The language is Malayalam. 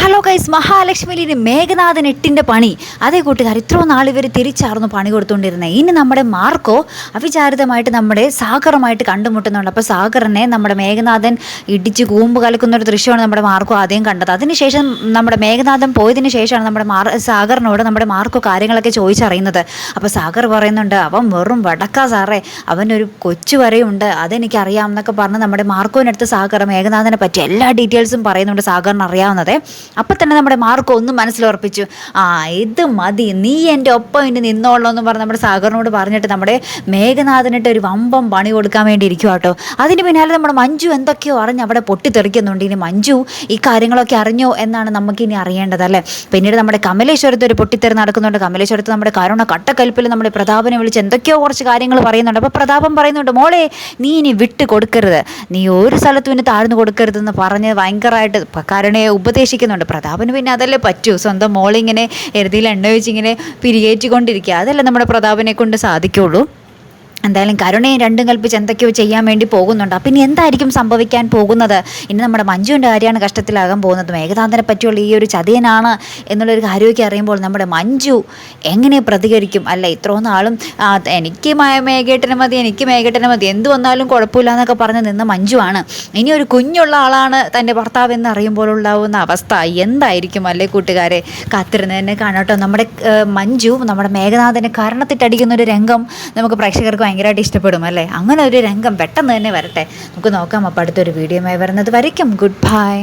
ഹലോ ഗൈസ് മഹാലക്ഷ്മിയിലെ മേഘനാഥൻ എട്ടിന്റെ പണി. അതേ കൂട്ടുകാർ ഇത്രയും നാൾ ഇവർ തിരിച്ചായിരുന്നു പണി കൊടുത്തുകൊണ്ടിരുന്നത് ഇനി നമ്മുടെ മാർക്കോ അവിചാരിതമായിട്ട് നമ്മുടെ സാഗറുമായിട്ട് കണ്ടുമുട്ടുന്നുണ്ട്. അപ്പോൾ സാഗറിനെ നമ്മുടെ മേഘനാഥൻ ഇടിച്ച് കൂമ്പ് കലക്കുന്ന ഒരു ദൃശ്യമാണ് നമ്മുടെ മാർക്കോ ആദ്യം കണ്ടത്. അതിനുശേഷം നമ്മുടെ മേഘനാഥൻ പോയതിന് ശേഷമാണ് നമ്മുടെ മാർ സാഗറിനോട് നമ്മുടെ മാർക്കോ കാര്യങ്ങളൊക്കെ ചോദിച്ചറിയുന്നത്. അപ്പോൾ സാഗർ പറയുന്നുണ്ട് അവൻ വെറും വടക്കാ സാറേ. അവനൊരു കൊച്ചു വരെയുണ്ട്. അതെനിക്കറിയാം എന്നൊക്കെ പറഞ്ഞ് നമ്മുടെ മാർക്കോവിനടുത്ത് സാഗർ മേഘനാഥനെ പറ്റി എല്ലാ ഡീറ്റെയിൽസും പറയുന്നുണ്ട് സാഗറിന് അറിയാവുന്നത്. അപ്പം തന്നെ നമ്മുടെ മാർക്കോ ഒന്ന് മനസ്സിലുറപ്പിച്ചു ആ ഇത് മതി നീ എന്റെ ഒപ്പം ഇനി നിന്നോളൂ എന്ന് പറഞ്ഞ് നമ്മുടെ സാഗറിനോട് പറഞ്ഞിട്ട് നമ്മുടെ മേഘനാഥനിട്ട് ഒരു വമ്പം പണി കൊടുക്കാൻ വേണ്ടി ഇരിക്കുക കേട്ടോ അതിന് പിന്നാലെ നമ്മുടെ മഞ്ജു എന്തൊക്കെയോ അറിഞ്ഞ് അവിടെ പൊട്ടിത്തെറിക്കുന്നുണ്ട്. ഇനി മഞ്ജു ഈ കാര്യങ്ങളൊക്കെ അറിഞ്ഞോ എന്നാണ് നമുക്കിനി അറിയേണ്ടത് അല്ലേ? പിന്നീട് നമ്മുടെ കമലേശ്വരത്ത് ഒരു പൊട്ടിത്തെറി നടക്കുന്നുണ്ട്. കമലേശ്വരത്ത് നമ്മുടെ കരുണ കട്ടക്കൽപ്പിൽ നമ്മുടെ പ്രതാപനെ വിളിച്ച് എന്തൊക്കെയോ കുറച്ച് കാര്യങ്ങൾ പറയുന്നുണ്ട്. അപ്പോൾ പ്രതാപം പറയുന്നുണ്ട് മോളെ നീ ഇനി വിട്ട് കൊടുക്കരുത്. നീ ഒരു സ്ഥലത്തും ഇനി താഴ്ന്നു കൊടുക്കരുതെന്ന് പറഞ്ഞ് ഭയങ്കരമായിട്ട് കരുണയെ ഉപദേശിക്കുന്നുണ്ട്. പ്രതാപന് പിന്നെ അതല്ലേ പറ്റൂ. സ്വന്തം മോളിങ്ങനെ എരുതിയിൽ എണ്ണ വെച്ചിങ്ങനെ പിരികേറ്റിക്കൊണ്ടിരിക്കുക. അതല്ലേ നമ്മുടെ പ്രതാപനെ കൊണ്ട് സാധിക്കുള്ളൂ. എന്തായാലും കരുണയും രണ്ടും കൽപ്പിച്ച് എന്തൊക്കെയോ ചെയ്യാൻ വേണ്ടി പോകുന്നുണ്ട്. അപ്പം ഇനി എന്തായിരിക്കും സംഭവിക്കാൻ പോകുന്നത്? ഇനി നമ്മുടെ മഞ്ജുവിന്റെ കാര്യമാണ് കഷ്ടത്തിലാകാൻ പോകുന്നത് മേഘതാന്തനെ പറ്റിയുള്ള ഈ ഒരു ചതിയനാണ് എന്നുള്ളൊരു കാര്യമൊക്കെ അറിയുമ്പോൾ നമ്മുടെ മഞ്ജു എങ്ങനെ പ്രതികരിക്കും? അല്ല ഇത്രയും നാളും എനിക്ക് മേഘേട്ടനെ മതി എനിക്ക് മേഘേട്ടനെ മതി എന്ത് വന്നാലും കുഴപ്പമില്ല എന്നൊക്കെ പറഞ്ഞ് നിന്ന ആണ് ഇനി ഒരു കുഞ്ഞുള്ള ആളാണ് തന്റെ ഭർത്താവ് എന്ന് അറിയുമ്പോൾ ഉണ്ടാവുന്ന അവസ്ഥ. എന്തായിരിക്കും അല്ലേ കൂട്ടുകാരെ? കാത്തിരുന്നതിനെ കാണട്ടോ നമ്മുടെ മഞ്ജു നമ്മുടെ മേഘനാഥനെ കരണത്തിട്ടടിക്കുന്ന ഒരു രംഗം നമുക്ക് പ്രേക്ഷകർക്ക് ഭയങ്കരമായിട്ട് ഇഷ്ടപ്പെടും അല്ലേ? അങ്ങനെ ഒരു രംഗം പെട്ടെന്ന് തന്നെ വരട്ടെ. നമുക്ക് നോക്കാം അപ്പോൾ അടുത്തൊരു വീഡിയോയുമായി വരുന്നത് വരയ്ക്കും. Good bye